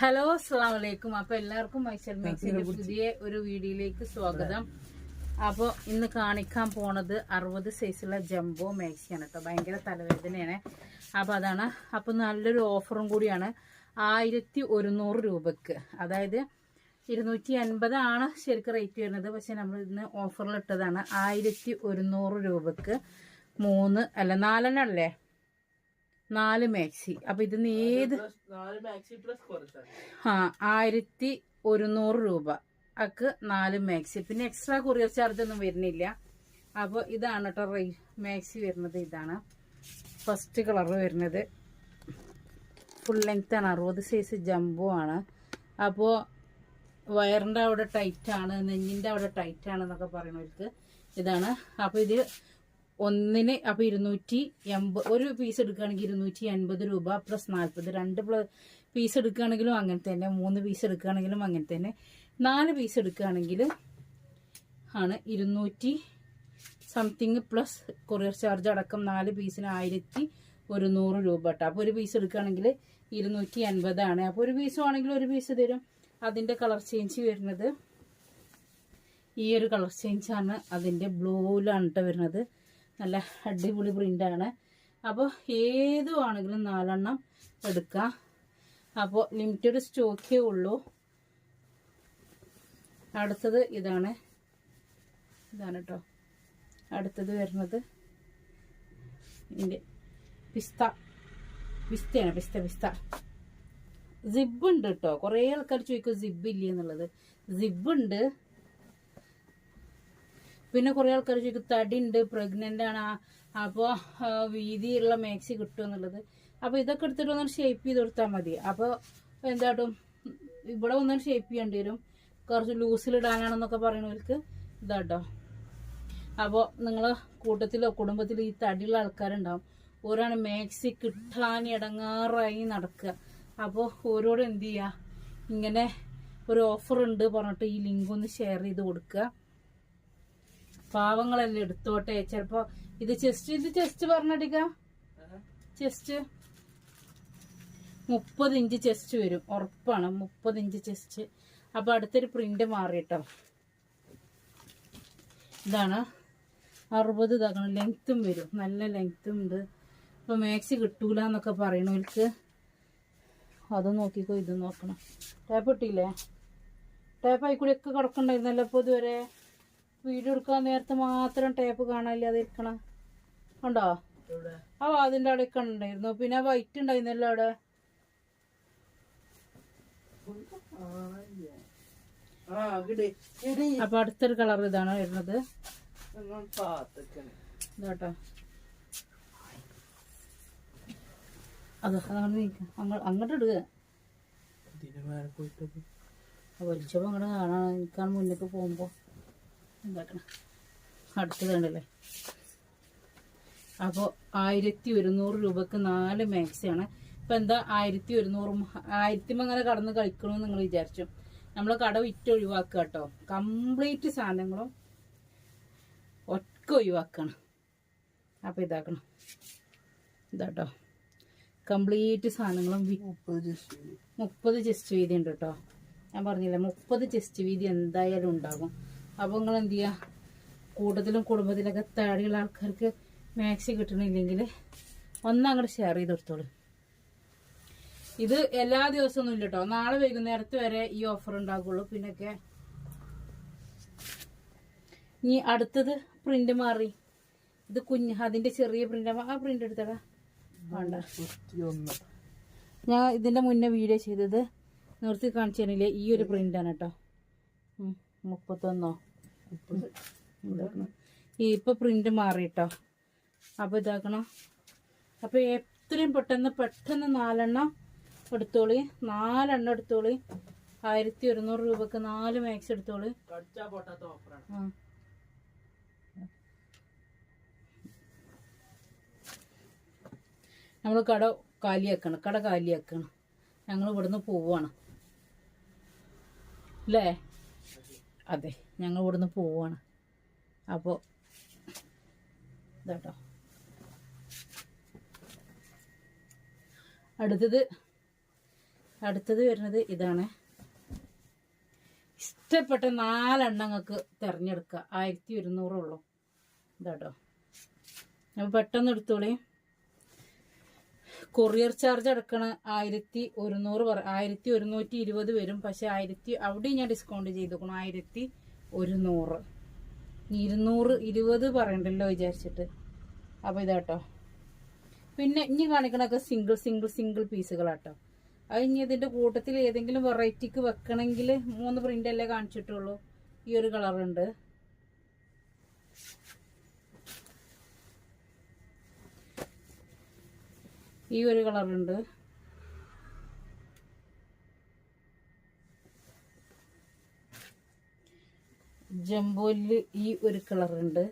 Hello അസ്സാം വലൈക്കും അപ്പൊ എല്ലാവർക്കും മൈസൽ മേക്സിന്റെ പുതിയ ഒരു വീഡിയോയിലേക്ക് സ്വാഗതം. അപ്പൊ ഇന്ന് കാണിക്കാൻ പോണത് അറുപത് സൈസുള്ള ജംബോ മാക്സിയാണ് കേട്ടോ ഭയങ്കര തലവേദനയാണ്. അപ്പൊ അതാണ്. അപ്പൊ നല്ലൊരു ഓഫറും കൂടിയാണ്. ആയിരത്തി ഒരുന്നൂറ് രൂപക്ക്. അതായത് ഇരുന്നൂറ്റി അൻപതാണ് ശരിക്കും റേറ്റ് വരുന്നത്. പക്ഷെ നമ്മൾ ഇന്ന് ഓഫറിൽ ഇട്ടതാണ് ആയിരത്തി ഒരുന്നൂറ് രൂപക്ക് മൂന്ന് അല്ല നാലെണ്ണം അല്ലേ? നാല് മാക്സി. അപ്പൊ ഇതിന് ഏത് ആ ആയിരത്തി ഒരുന്നൂറ് രൂപ. അക്ക് നാല് മാക്സി. പിന്നെ എക്സ്ട്രാ കൊറിയർ ചാർജ് ഒന്നും വരുന്നില്ല. അപ്പോൾ ഇതാണ് കേട്ടോ റേ മാക്സി വരുന്നത്. ഇതാണ് ഫസ്റ്റ് കളർ വരുന്നത്. ഫുൾ ലെങ്ത് ആണ്. അറുപത് സൈസ് ജംബോ ആണ്. അപ്പോൾ വയറിന്റെ അവിടെ ടൈറ്റ് ആണ്. നെഞ്ഞിന്റെ അവിടെ ടൈറ്റ് ആണ് എന്നൊക്കെ പറയുന്നവർക്ക് ഇതാണ്. അപ്പോൾ ഇത് ഒന്നിന് അപ്പോൾ ഇരുന്നൂറ്റി എൺപത് ഒരു പീസ് എടുക്കുകയാണെങ്കിൽ ഇരുന്നൂറ്റി എൺപത് രൂപ പ്ലസ് നാൽപ്പത് രണ്ട് പീസ് എടുക്കുകയാണെങ്കിലും അങ്ങനെ തന്നെ മൂന്ന് പീസ് എടുക്കുകയാണെങ്കിലും അങ്ങനെ തന്നെ. നാല് പീസ് എടുക്കുകയാണെങ്കിൽ ആണ് ഇരുന്നൂറ്റി സംതിങ് പ്ലസ് കൊറിയർ ചാർജ് അടക്കം നാല് പീസിന് ആയിരത്തി ഒരുന്നൂറ് രൂപ കേട്ടോ അപ്പോൾ ഒരു പീസ് എടുക്കുകയാണെങ്കിൽ ഇരുന്നൂറ്റി എൺപതാണ് അപ്പോൾ ഒരു പീസ് ആണെങ്കിൽ ഒരു പീസ് തരും. അതിന്റെ കളർ ചേഞ്ച് വരുന്നത് ഈ ഒരു കളർ ചേഞ്ചാണ് അതിന്റെ ബ്ലൂവിലാണ് കേട്ടോ വരുന്നത്. നല്ല അടിപൊളി പ്രിന്റാണ് അപ്പോൾ ഏതു ആണെങ്കിലും നാലെണ്ണം എടുക്കാം. അപ്പോൾ ലിമിറ്റഡ് സ്റ്റോക്കേ ഉള്ളൂ. അടുത്തത് ഇതാണ്. ഇതാണ് കേട്ടോ അടുത്തത് വരുന്നത് ഇതിന്റെ പിസ്ത. പിസ്തയാണ് പിസ്ത പിസ്ത. സിബ് ഉണ്ട് കേട്ടോ കുറേ ആൾക്കാർ ചോദിക്കും സിബ് ഇല്ലേ എന്നുള്ളത്. സിബ് ഉണ്ട്. പിന്നെ കുറേ ആൾക്കാർ ചോദിക്കും തടി ഉണ്ട് പ്രഗ്നന്റ് ആണ് അപ്പോൾ വീതിയുള്ള മാക്സി കിട്ടും എന്നുള്ളത്. അപ്പോൾ ഇതൊക്കെ എടുത്തിട്ട് ഒന്ന് ഷേപ്പ് ചെയ്ത് കൊടുത്താൽ മതി. അപ്പോൾ എന്താട്ടും ഇവിടെ ഒന്നും ഷേപ്പ് ചെയ്യേണ്ടി വരും. കുറച്ച് ലൂസിലിടാനാണെന്നൊക്കെ പറയണവർക്ക് ഇതാട്ടോ അപ്പോൾ നിങ്ങൾ കൂട്ടത്തിലോ കുടുംബത്തിലോ ഈ തടിയുള്ള ആൾക്കാരുണ്ടാവും. ഓരാണ് മാക്സി കിട്ടാൻ ഇടങ്ങാറായി നടക്കുക. അപ്പോൾ ഓരോട് എന്ത് ചെയ്യുക ഇങ്ങനെ ഒരു ഓഫർ ഉണ്ട് പറഞ്ഞിട്ട് ഈ ലിങ്ക് ഒന്ന് ഷെയർ ചെയ്ത് കൊടുക്കുക. പാവങ്ങളെല്ലാം എടുത്തോട്ടെ? ചിലപ്പോ ഇത് ചെസ്റ്റ് ഇത് ചെസ്റ്റ് പറഞ്ഞടിക്ക ചെസ്റ്റ് മുപ്പത് ഇഞ്ച് ചെസ്റ്റ് വരും. ഉറപ്പാണ്. മുപ്പത് ഇഞ്ച് ചെസ്റ്റ് അപ്പൊ അടുത്തൊരു പ്രിന്റ് മാറിയിട്ടോ ഇതാണ്. അറുപത് തകണം ലെങ്ത്തും വരും. നല്ല ലെങ്ത്തും ഉണ്ട്. ഇപ്പൊ മാക്സി കിട്ടൂല എന്നൊക്കെ പറയണവർക്ക് അത് നോക്കിക്കോ ഇത് നോക്കണം. ടാപ്പ് ഇട്ടില്ലേ? ടാപ്പ് ആയിക്കൂടി ഒക്കെ കിടക്കണ്ടായിരുന്നല്ലോ അപ്പോൾ ഇതുവരെ? വീഡിയോ എടുക്കാൻ നേരത്തെ മാത്രം ടേപ്പ് കാണാനില്ലാതെ ഇരിക്കണം? ഉണ്ടോ? ആ അതിന്റെ അവിടെ ഒക്കെ ഉണ്ടായിരുന്നു പിന്നെ വൈറ്റ് ഉണ്ടായിരുന്നല്ലോ അവിടെ. അപ്പൊ അടുത്തൊരു കളർ ഇതാണ് വരുന്നത്. ഇതാട്ടോ. അത് അങ്ങോട്ട് നീക്ക. അങ്ങോട്ട് ഇടുക വലിച്ചപ്പോ അങ്ങോട്ട് കാണാൻ നിൽക്കാൻ മുന്നേക്ക് പോകുമ്പോ. എന്താക്കണം അടുത്തത് കണ്ടല്ലേ? അപ്പോൾ ആയിരത്തി ഒരുന്നൂറ് രൂപക്ക് നാല് മാക്സിയാണ് ഇപ്പം എന്താ ആയിരത്തി ഒരുന്നൂറും ആയിരത്തിമ അങ്ങനെ കടന്ന് കളിക്കണമെന്ന് നിങ്ങൾ വിചാരിച്ചു. നമ്മൾ കട വിറ്റ് ഒഴിവാക്കുക കേട്ടോ കംപ്ലീറ്റ് സാധനങ്ങളും ഒറ്റ ഒഴിവാക്കണം. അപ്പോൾ ഇതാക്കണം. ഇതാട്ടോ കംപ്ലീറ്റ് സാധനങ്ങളും മുപ്പത് ചെസ്റ്റ് വീതി. ഉണ്ട് കേട്ടോ ഞാൻ പറഞ്ഞില്ല മുപ്പത് ചെസ്റ്റ് വീതി എന്തായാലും ഉണ്ടാകും. അപ്പോൾ നിങ്ങൾ എന്ത് ചെയ്യുക കൂടുതലും കുടുംബത്തിലൊക്കെ താടിയുള്ള ആൾക്കാർക്ക് മാക്സി കിട്ടണില്ലെങ്കിൽ ഒന്നങ്ങോട്ട് ഷെയർ ചെയ്ത് കൊടുത്തോളൂ. ഇത് എല്ലാ ദിവസമൊന്നും ഇല്ല കേട്ടോ നാളെ വൈകുന്നേരത്ത് വരെ ഈ ഓഫർ ഉണ്ടാകുള്ളൂ പിന്നൊക്കെ ഇനി അടുത്തത് പ്രിന്റ് മാറി. ഇത് കുഞ്ഞ് അതിന്റെ ചെറിയ പ്രിന്റ് ആ പ്രിന്റ് എടുത്തടാ. വേണ്ട. ഞാൻ ഇതിന്റെ മുന്നേ വീഡിയോ ചെയ്തത് നിർത്തി കാണിച്ചു തന്നില്ലേ? ഈ ഒരു പ്രിന്റാണ് കേട്ടോ മുപ്പത്തൊന്നോ? ഇതാക്കണം. ഈ ഇപ്പൊ പ്രിന്റ് മാറി കേട്ടോ അപ്പൊ ഇതാക്കണം. അപ്പൊ എത്രയും പെട്ടെന്ന് പെട്ടെന്ന് നാലെണ്ണം എടുത്തോളി. നാലെണ്ണം എടുത്തോളി. ആയിരത്തി ഒരുന്നൂറ് രൂപക്ക് നാല് മാക്സ് എടുത്തോളി. ആ. നമ്മൾ കട കാലിയാക്കണം. കട കാലിയാക്കണം. ഞങ്ങൾ ഇവിടുന്ന് പോവാണ്. അല്ലേ അതെ ഞങ്ങൾ ഇവിടുന്ന് പോവാണ്. അപ്പോൾ ഇതാട്ടോ. അടുത്തത് അടുത്തത് വരുന്നത് ഇതാണ്. ഇഷ്ടപ്പെട്ട നാലെണ്ണങ്ങൾക്ക് തിരഞ്ഞെടുക്കുക. ആയിരത്തി ഒരുന്നൂറുള്ളൂ ഇതാട്ടോ. അപ്പോൾ പെട്ടെന്ന് എടുത്തോളി. കൊറിയർ ചാർജ് അടക്കണ ആയിരത്തി ഒരുന്നൂറ് പറ ആയിരത്തി ഒരുന്നൂറ്റി ഇരുപത് വരും. പക്ഷെ ആയിരത്തി അവിടെയും ഞാൻ ഡിസ്കൗണ്ട് ചെയ്തേക്കണം. ആയിരത്തി ഒരുന്നൂറ്. ഇരുന്നൂറ് ഇരുപത് പറയണ്ടല്ലോ വിചാരിച്ചിട്ട്. അപ്പോൾ ഇതാട്ടോ. പിന്നെ ഇനി കാണിക്കണൊക്കെ സിംഗിൾ സിംഗിൾ സിംഗിൾ പീസുകളാട്ടോ. അത് ഇനി ഇതിന്റെ കൂട്ടത്തിൽ ഏതെങ്കിലും വെറൈറ്റിക്ക് വെക്കണമെങ്കിൽ മൂന്ന് പ്രിന്റല്ലേ കാണിച്ചിട്ടുള്ളൂ. ഈ ഒരു കളറുണ്ട് ഈ ഒരു കളറുണ്ട്. ജംബോയിൽ ഈ ഒരു കളറുണ്ട്.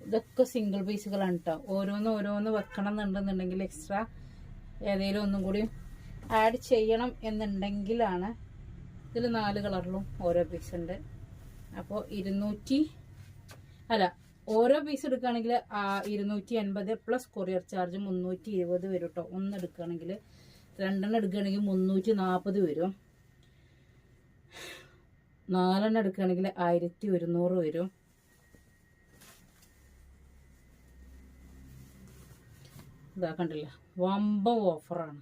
ഇതൊക്കെ സിംഗിൾ പീസുകളാണ് കേട്ടോ ഓരോന്ന് ഓരോന്ന് വെക്കണം എന്നുണ്ടെന്നുണ്ടെങ്കിൽ എക്സ്ട്രാ ഏതെങ്കിലും ഒന്നും കൂടി ആഡ് ചെയ്യണം എന്നുണ്ടെങ്കിലാണ് ഇതിൽ നാല് കളറിലും ഓരോ പീസ് ഉണ്ട്. അപ്പോൾ ഇരുന്നൂറ്റി അല്ല ഓരോ പീസ് എടുക്കുകയാണെങ്കിൽ ഇരുന്നൂറ്റി എൺപത് പ്ലസ് കൊറിയർ ചാർജ് മുന്നൂറ്റി ഇരുപത് വരും കേട്ടോ ഒന്ന് എടുക്കുകയാണെങ്കിൽ രണ്ടെണ്ണം എടുക്കുകയാണെങ്കിൽ മുന്നൂറ്റി നാൽപ്പത് വരും. നാലെണ്ണം എടുക്കുകയാണെങ്കിൽ ആയിരത്തി ഒരുന്നൂറ് വരും. ഇതാ കണ്ടില്ല? വമ്പ ഓഫറാണ്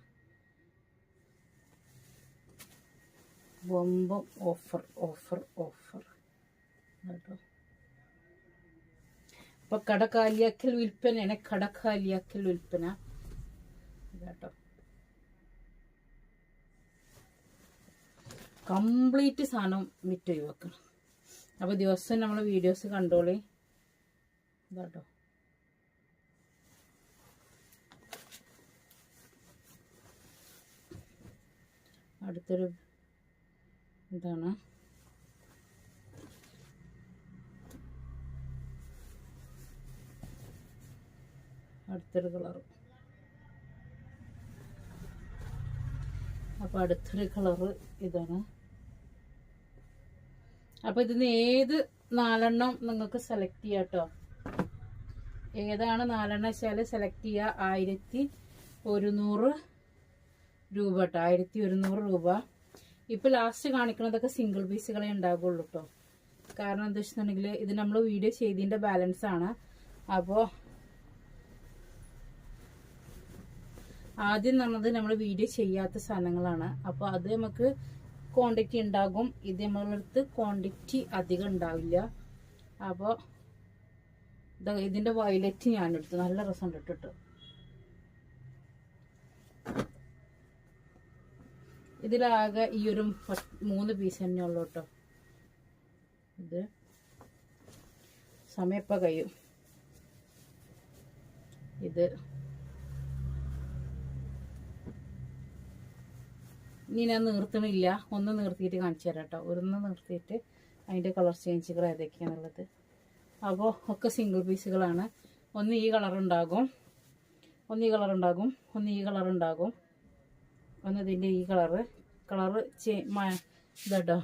വമ്പം ഓഫർ ഓഫർ ഓഫർ. കേട്ടോ അപ്പൊ കട വിൽപ്പനയാണ് കട കാലിയാക്കൽ വിൽപ്പന. കേട്ടോ കംപ്ലീറ്റ് സാധനം വിറ്റ് ഒഴിവാക്കണം. അപ്പോൾ ദിവസം നമ്മൾ വീഡിയോസ് കണ്ടോളി. കേട്ടോ അടുത്തൊരു ഇതാണ്. അടുത്തൊരു കളർ അപ്പോൾ അടുത്തൊരു കളറ് ഇതാണ്. അപ്പോൾ ഇതിന് ഏത് നാലെണ്ണം നിങ്ങൾക്ക് സെലക്ട് ചെയ്യാം കേട്ടോ ഏതാണ് നാലെണ്ണം വെച്ചാൽ സെലക്ട് ചെയ്യുക ആയിരത്തി ഒരുന്നൂറ് രൂപ കേട്ടോ ആയിരത്തി ഒരുന്നൂറ് രൂപ. ഇപ്പൊ ലാസ്റ്റ് കാണിക്കുന്നതൊക്കെ സിംഗിൾ പീസുകളെ ഉണ്ടാകുള്ളൂ കേട്ടോ കാരണം എന്താ വെച്ചിട്ടുണ്ടെങ്കിൽ ഇത് നമ്മൾ വീഡിയോ ചെയ്തിന്റെ ബാലൻസ് ആണ്. അപ്പോൾ ആദ്യം നടന്നത് നമ്മൾ വീഡിയോ ചെയ്യാത്ത സാധനങ്ങളാണ്. അപ്പോൾ അത് നമുക്ക് ക്വാണ്ടിറ്റി ഉണ്ടാകും. ഇത് നമ്മളടുത്ത് ക്വാണ്ടിറ്റി അധികം ഉണ്ടാവില്ല. അപ്പോൾ ഇതിന്റെ വയലറ്റ് ഞാൻ എടുത്തു. നല്ല രസമുണ്ട് ഇട്ടിട്ട് ഇതിലാകെ ഈ ഒരു മൂന്ന് പീസ് തന്നെ ഉള്ളു കേട്ടോ ഇത് സമയപ്പ കഴിയും ഇത് ഇനി ഞാൻ നിർത്തണില്ല. ഒന്ന് നിർത്തിയിട്ട് കാണിച്ചു തരാം കേട്ടോ ഒന്ന് നിർത്തിയിട്ട് അതിന്റെ കളർ ചേഞ്ചുകൾ ഏതൊക്കെയാണുള്ളത് അപ്പോൾ ഒക്കെ സിംഗിൾ പീസുകളാണ് ഒന്ന് ഈ കളർ ഉണ്ടാകും. ഒന്ന് ഈ കളർ ഉണ്ടാകും. ഒന്ന് ഈ കളർ ഉണ്ടാകും. ഒന്ന് ഇതിന്റെ ഈ കളറ്. കളറ് ചേ ഇതാട്ടോ.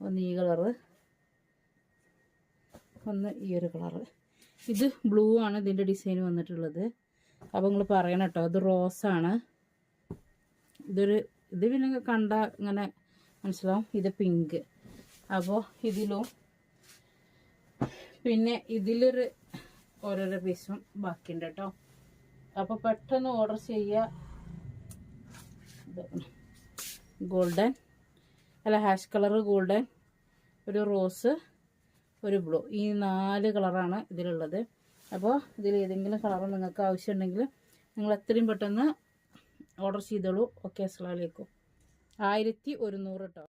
ഒന്ന് ഈ കളറ്. ഒന്ന് ഈ ഒരു കളറ്. ഇത് ബ്ലൂ ആണ് ഇതിന്റെ ഡിസൈൻ വന്നിട്ടുള്ളത്. അപ്പോൾ നിങ്ങൾ പറയണം കേട്ടോ ഇത് റോസാണ് ഇതൊരു ഇത് പിന്നെ കണ്ട ഇങ്ങനെ മനസ്സിലാവും. ഇത് പിങ്ക്. അപ്പോൾ ഇതിലും പിന്നെ ഇതിലൊരു ഓരോരോ പീസും ബാക്കിയുണ്ട് കേട്ടോ അപ്പോൾ പെട്ടെന്ന് ഓർഡർ ചെയ്യുക ഗോൾഡൻ അല്ല ഹാഷ് കളർ ഗോൾഡൻ ഒരു റോസ് ഒരു ബ്ലൂ ഈ നാല് കളറാണ് ഇതിലുള്ളത്. അപ്പോൾ ഇതിൽ ഏതെങ്കിലും കളർ നിങ്ങൾക്ക് ആവശ്യമുണ്ടെങ്കിൽ നിങ്ങൾ എത്രയും പെട്ടെന്ന് ഓർഡർ ചെയ്തോളൂ. ഓക്കെ അസ്സലാമലൈക്കും ആയിരത്തി ഒരുന്നൂറ് കേട്ടോ